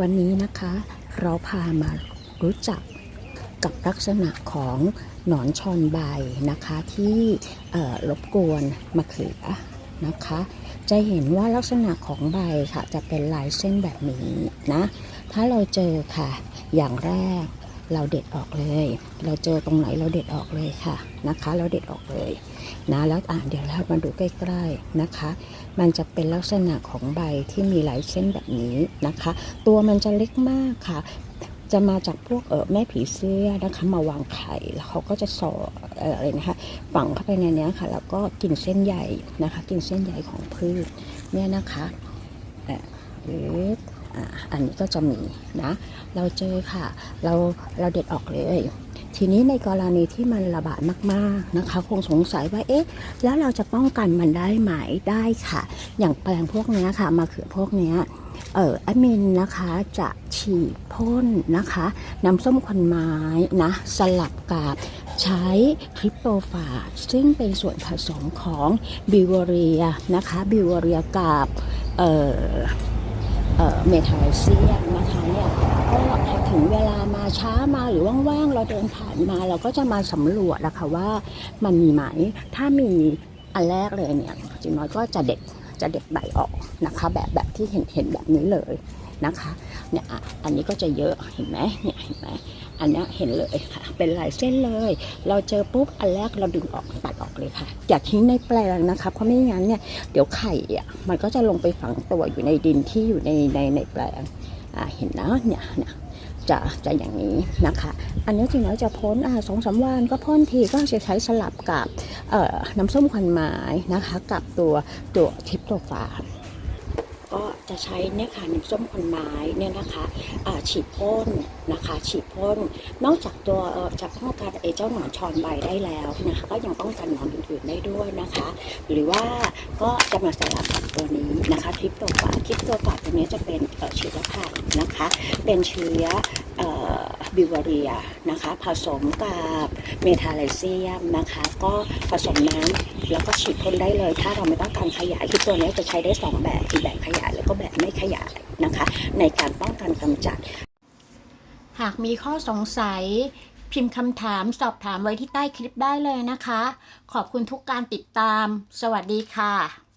วันนี้นะคะเราพามารู้จักกับลักษณะของหนอนชอนใบนะคะที่รบกวนมะเขือนะคะ จะเห็นว่าลักษณะของใบค่ะจะเป็นลายเส้นแบบนี้นะ ถ้าเราเจอค่ะ อย่างแรก เราเด็ดออกเลย เราเจอตรงไหนเราเด็ดออกเลยค่ะนะคะ เราเด็ดออกเลยนะแล้วอ่าเดี๋ยวเรามาดูใกล้ๆนะคะ มันจะเป็นลักษณะของใบที่มีลายเส้นแบบนี้นะคะ ตัวมันจะเล็กมากค่ะจะมาจากพวกเออแม่ผีเสื้อนะคะมาวางไข่แล้วเขาก็จะสอออะไรนะคะฝังเข้าไปในนี้ค่ะ แล้วก็กินเส้นใหญ่นะคะ กินเส้นใหญ่ของพืชเนี่ยนะคะเอ่อ อันนี้ก็จะมีนะ เราเจอค่ะ เราเราเด็ดออกเลย ทีนี้ในกรณีที่มันระบาดมากๆนะคะ คงสงสัยว่าเอ๊ะ แล้วเราจะป้องกันมันได้ไหมได้ค่ะ อย่างแปลงพวกนี้ค่ะมาเขือพวกนี้เออแอดมินนะคะจะฉีดพ่นนะคะน้ำส้มควันไม้นะ สลับกับใช้คริปโตฟาสซึ่งเป็นส่วนผสมของบิวเรียนะคะบิวเรียกับเอ่อ เมทาลเซียมนะคะเนี่ยก็ถึงเวลามาช้ามาหรือว่างๆ เราเดินผ่านมาเราก็จะมาสำรวจนะคะว่ามันมีไหม ถ้ามีอันแรกเลยเนี่ยจิ๋น้อยก็จะเด็ดจะเด็ดใบออกนะคะ แบบแบบที่เห็นเห็นแบบนี้เลย นะคะเนี่ยอะอันนี้ก็จะเยอะเห็นไหมเนี่ยเห็นไหมอันนี้เห็นเลยค่ะ เป็นลายเส้นเลย เราเจอปุ๊บอันแรกเราดึงออกตัดออกเลยค่ะ อย่าทิ้งในแปลงนะคะเพราะไม่งั้นเนี่ยเดี๋ยวไข่อะมันก็จะลงไปฝังตัวอยู่ในดินที่อยู่ในในในแปลงอ่าเห็นนะเนี่ยเนี่ยจะจะอย่างนี้นะคะ อันนี้จริงแล้วจะพ้นอ่าสองสามวันก็พ่นทีก็จะใช้สลับกับเอ่อน้ำส้มควันไม้นะคะ กับตัวตัวทิปโตฟาร์ ก็จะใช้เนี่ยค่ะน้ำส้มควันไม้เนี่ยนะคะฉีดพ่นนะคะฉีดพ่นนอกจากตัวจะป้องกันไอ้เจ้าหนอนชอนใบได้แล้วนะคะก็ยังป้องกันหนอนอื่นๆได้ด้วยนะคะ หรือว่าก็จะมาสลับกับตัวนี้นะคะคลิปตัวฝาคลิปตัวฝาตัวนี้จะเป็นเชื้อพันธุ์นะคะ เป็นเชื้อบิวเรียนะคะ ผสมกับเมทาไลเซียมนะคะ ก็ผสมน้ำแล้วก็ฉีดพ่นได้เลย ถ้าเราไม่ต้องการขยายคลิปตัวนี้จะใช้ได้สองแบบคือแบบขยาย ขยายนะคะ ในการป้องกันกำจัด หากมีข้อสงสัย พิมพ์คำถามสอบถามไว้ที่ใต้คลิปได้เลยนะคะ ขอบคุณทุกการติดตาม สวัสดีค่ะ